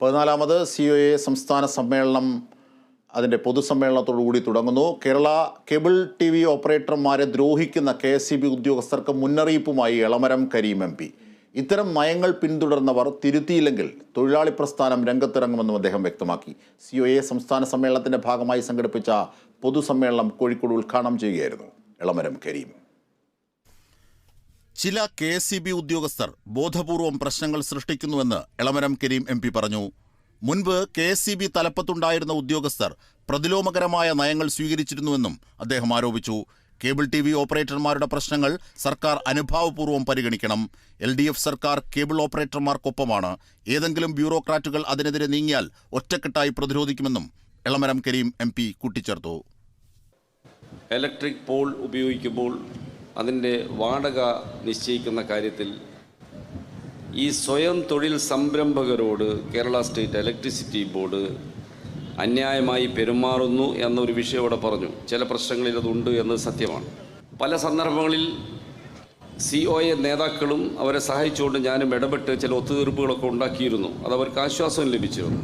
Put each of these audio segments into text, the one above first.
പതിനാലാമത് C O A സംസ്ഥാന സമ്മേളനം അതിന്റെ പൊതുസമ്മേളനത്തോടുകൂടി തുടങ്ങുന്നു. കേരള കേബിൾ ടി വി ഓപ്പറേറ്റർമാരെ ദ്രോഹിക്കുന്ന കെ എസ് സി ബി ഉദ്യോഗസ്ഥർക്ക് മുന്നറിയിപ്പുമായി എളമരം കരീം എം പി. ഇത്തരം നയങ്ങൾ പിന്തുടർന്നവർ തിരുത്തിയില്ലെങ്കിൽ തൊഴിലാളി പ്രസ്ഥാനം രംഗത്തിറങ്ങുമെന്നും അദ്ദേഹം വ്യക്തമാക്കി. സി ഒ എ സംസ്ഥാന സമ്മേളനത്തിന്റെ ഭാഗമായി സംഘടിപ്പിച്ച പൊതുസമ്മേളനം കോഴിക്കോട് ഉദ്ഘാടനം ചെയ്യുകയായിരുന്നു എളമരം കരീം. ചില കെ എസ് സി ബി ഉദ്യോഗസ്ഥർ ബോധപൂർവം പ്രശ്നങ്ങൾ സൃഷ്ടിക്കുന്നുവെന്ന് എളമരം കരീം എം പി പറഞ്ഞു. മുൻപ് കെ എസ് സി ബി തലപ്പത്തുണ്ടായിരുന്ന ഉദ്യോഗസ്ഥർ പ്രതിലോമകരമായ നയങ്ങൾ സ്വീകരിച്ചിരുന്നുവെന്നും അദ്ദേഹം ആരോപിച്ചു. കേബിൾ ടി വി ഓപ്പറേറ്റർമാരുടെ പ്രശ്നങ്ങൾ സർക്കാർ അനുഭാവപൂർവം പരിഗണിക്കണം. എൽ ഡി എഫ് സർക്കാർ കേബിൾ ഓപ്പറേറ്റർമാർക്കൊപ്പമാണ്. ഏതെങ്കിലും ബ്യൂറോക്രാറ്റുകൾ അതിനെതിരെ നീങ്ങിയാൽ ഒറ്റക്കെട്ടായി പ്രതിരോധിക്കുമെന്നും എളമരം കരീം എം പി കൂട്ടിച്ചേർത്തു. ഇലക്ട്രിക് പോൾ ഉപയോഗിക്കുമ്പോൾ അതിന്റെ വാടക നിശ്ചയിക്കുന്ന കാര്യത്തിൽ ഈ സ്വയം തൊഴിൽ സംരംഭകരോട് കേരള സ്റ്റേറ്റ് ഇലക്ട്രിസിറ്റി ബോർഡ് അന്യായമായി പെരുമാറുന്നു എന്നൊരു വിഷയം ഇവിടെ പറഞ്ഞു. ചില പ്രശ്നങ്ങളിൽ അതുണ്ട് എന്നത് സത്യമാണ്. പല സന്ദർഭങ്ങളിൽ സി ഒ എ നേതാക്കളും അവരെ സഹായിച്ചുകൊണ്ട് ഞാനും ഇടപെട്ട് ചില ഒത്തുതീർപ്പുകളൊക്കെ ഉണ്ടാക്കിയിരുന്നു. അത് അവർക്ക് ആശ്വാസം ലഭിച്ചിരുന്നു.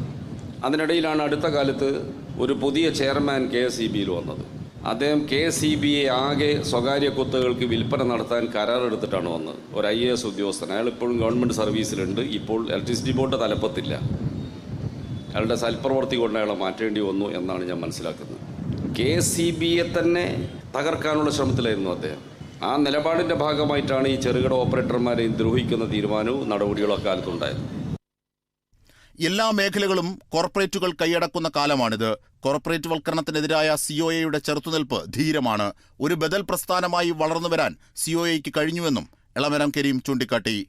അതിനിടയിലാണ് അടുത്ത കാലത്ത് ഒരു പുതിയ ചെയർമാൻ കെ എസ് ഇ ബിയിൽ വന്നത്. അദ്ദേഹം കെ സി ബി എ ആകെ സ്വകാര്യ കുത്തകൾക്ക് വിൽപ്പന നടത്താൻ കരാറെടുത്തിട്ടാണ് വന്നത്. ഒരു ഐ എ എസ് ഉദ്യോഗസ്ഥൻ. അയാൾ ഇപ്പോഴും ഗവൺമെന്റ് സർവീസിലുണ്ട്. ഇപ്പോൾ ഇലക്ട്രിസിറ്റി ബോർഡ് തലപ്പത്തില്ല. അയാളുടെ സൽപ്രവർത്തി കൊണ്ട് അയാളെ മാറ്റേണ്ടി വന്നു എന്നാണ് ഞാൻ മനസ്സിലാക്കുന്നത്. കെ സി ബി എ തന്നെ തകർക്കാനുള്ള ശ്രമത്തിലായിരുന്നു അദ്ദേഹം. ആ നിലപാടിന്റെ ഭാഗമായിട്ടാണ് ഈ ചെറുകിട ഓപ്പറേറ്റർമാരെ ദ്രോഹിക്കുന്ന തീരുമാനവും നടപടികളും അക്കാലത്തുണ്ടായത്. എല്ലാ മേഖലകളും കോർപ്പറേറ്റുകൾ കൈയടക്കുന്ന കാലമാണിത്. കോർപ്പറേറ്റ് വൽക്കരണത്തിനെതിരായ സി ഒ എയുടെ ചെറുത്തുനിൽപ്പ് ധീരമാണ്. ഒരു ബദൽ പ്രസ്ഥാനമായി വളർന്നു വരാൻ സി ഒ എക്ക് കഴിഞ്ഞുവെന്നും എളമരം കരീം ചൂണ്ടിക്കാട്ടി.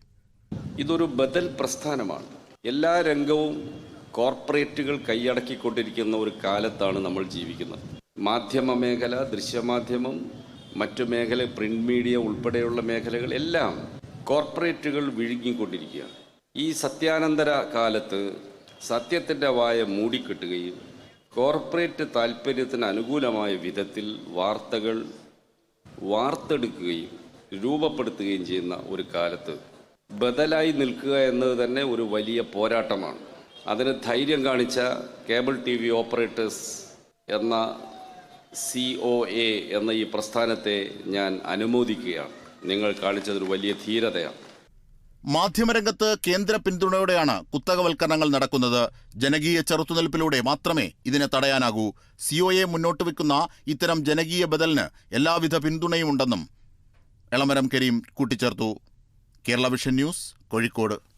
ഇതൊരു ബദൽ പ്രസ്ഥാനമാണ്. എല്ലാ രംഗവും കോർപ്പറേറ്റുകൾ കൈയടക്കിക്കൊണ്ടിരിക്കുന്ന ഒരു കാലത്താണ് നമ്മൾ ജീവിക്കുന്നത്. മാധ്യമ മേഖല ദൃശ്യമാധ്യമം മറ്റു മേഖല പ്രിന്റ് മീഡിയ ഉൾപ്പെടെയുള്ള മേഖലകൾ എല്ലാം കോർപ്പറേറ്റുകൾ വിഴുങ്ങിക്കൊണ്ടിരിക്കുകയാണ്. ഈ സത്യാനന്തര കാലത്ത് സത്യത്തിന്റെ വായ മൂടിക്കെട്ടുകയും കോർപ്പറേറ്റ് താൽപ്പര്യത്തിന് അനുകൂലമായ വിധത്തിൽ വാർത്തകൾ വാർത്തെടുക്കുകയും രൂപപ്പെടുത്തുകയും ചെയ്യുന്ന ഒരു കാലത്ത് ബദലായി നിൽക്കുക എന്നത് തന്നെ ഒരു വലിയ പോരാട്ടമാണ്. അതിന് ധൈര്യം കാണിച്ച കേബിൾ ടി വി ഓപ്പറേറ്റേഴ്സ് എന്ന സി ഒ എ എന്ന ഈ പ്രസ്ഥാനത്തെ ഞാൻ അനുമോദിക്കുകയാണ്. നിങ്ങൾ കാണിച്ചതൊരു വലിയ ധീരതയാണ്. മാധ്യമരംഗത്ത് കേന്ദ്ര പിന്തുണയോടെയാണ് കുത്തകവൽക്കരണങ്ങൾ നടക്കുന്നത്. ജനകീയ ചെറുത്തുനിൽപ്പിലൂടെ മാത്രമേ ഇതിനെ തടയാനാകൂ. സിഒയെ മുന്നോട്ട് വെക്കുന്ന ഇത്തരം ജനകീയ ബദലിന് എല്ലാവിധ പിന്തുണയും ഉണ്ടെന്നും എളമരം കരീം കൂട്ടിച്ചേർത്തു. Kerala vision news Kozhikode.